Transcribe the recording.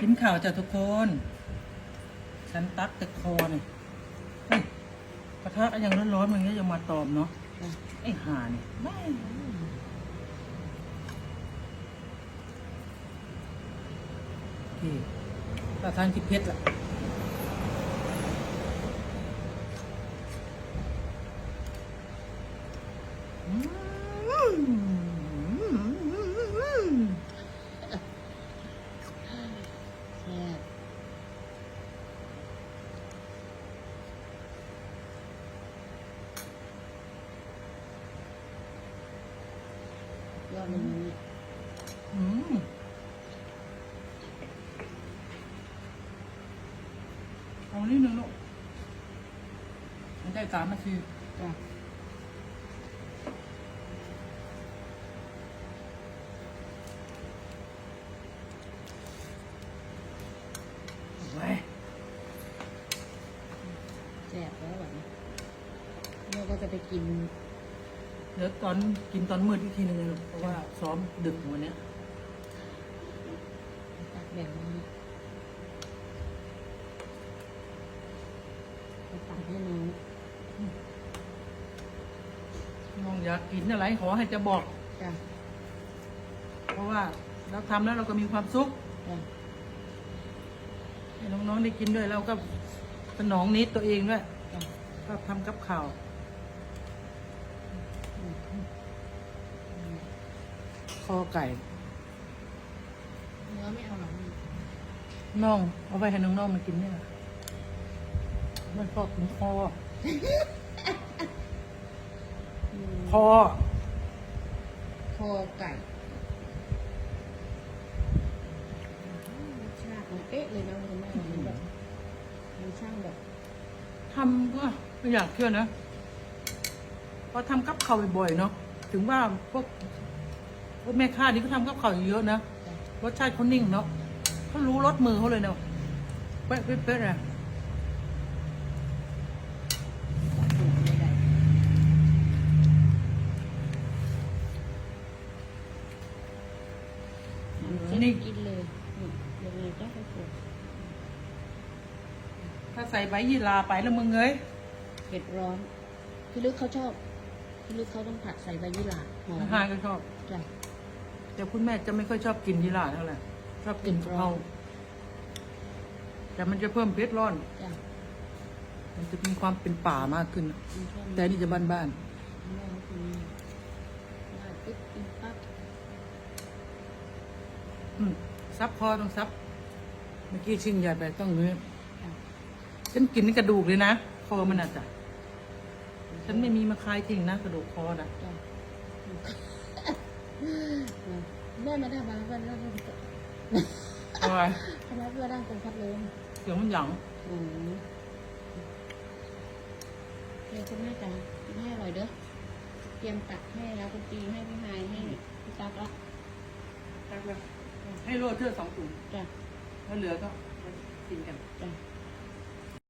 กินข่าวจ้ะทุกคน ฉันตักแต่คอเนี่ยเฮ้ยกระทะก็ยังร้อนๆมันก็ยังมาตอมเนาะไอ้ห่านี่ไม่ที่ถ้าทานคิดเพชรละอืม แซ่บยอด เลยนะเนี่ยอืมเอานิดนึงลูกมันได้สามนาทีจ้ะไว้แซ่บแล้วแบบนี้เราก็จะไปกิน เดี๋ยวตอนกินตอนมืดอีกทีหนึงเลยลูกเพราะว่าซ้อมดึกวันเนี้ยตักแบ่งมาไปตักให้น้องน้องอยากกินอะไรขอให้จะบอก จ้ะเพราะว่าเราทำแล้วเราก็มีความสุขจ้ะให้น้องๆได้กินด้วยแล้วก็สนองนิดตัวเองด้วยจ้ะก็ทำกับข่าว อืมอืมอืม คอไก่เนื้อไม่เอาหรอกนี่น่องเอาไปให้น้องๆมากินเนี่ยมันชอบกินคออืมคอคอไก่รสชาติมันเป๊ะเลยนะคุณแม่มันแบบมันช่างแบบทำก็ไม่อยากเชื่อนะเพราะทำกับข้าวบ่อยๆเนาะถึงว่าพวกพวก แม่ค้านี่เขาทำกับข้าวเยอะนะจ้ะรสชาติเขานิ่งเนาะเขารู้รสมือเขาเลยเนาะเป๊ะเป๊ะเป๊ะเลยถูกไม่ได้นี่กินเลยนี่ยังไงจ้าไปปวดถ้าใส่ใบยี่ลาไปแล้วมึงเอ้ยเผ็ดร้อนพี่ลึกเขาชอบพี่ลึกเขาต้องผัดใส่ใบยี่หร่าหอมอาหารก็ชอบจ้ะ แต่คุณแม่จะไม่ค่อยชอบกินยี่ลาเท่าไหร่ชอบกินกะเพราแต่มันจะเพิ่มเพชรร้อน จ้ะมันจะมีความเป็นป่ามากขึ้นมันชอบแต่นี่จะบ้านแม่เขากินได้ปึ๊บกินปั๊บๆอืมซับคอต้องซับ เมื่อกี้ชิงใหญ่ไปต้องเนื้อจ้ะฉันกินกระดูกเลยนะ คอมันอะจ้ะฉันไม่มีมาคายจริงนะกระดูกคอนะจ้ะ แม่มาทำมาเพื่อนนั่งเอาไว้ทำไมเพื่อนนั่งตรงพัดลมเสียงมันหยังอืมเดี๋ยวคุณแม่จ๋ากินให้อร่อยเด้อ เตรียมตักให้แล้วคุณตีให้พี่ไฮายให้พี่ตักละให้โรดเทือสองถุงจ้ะแล้วเหลือก็กินกันจ้ะ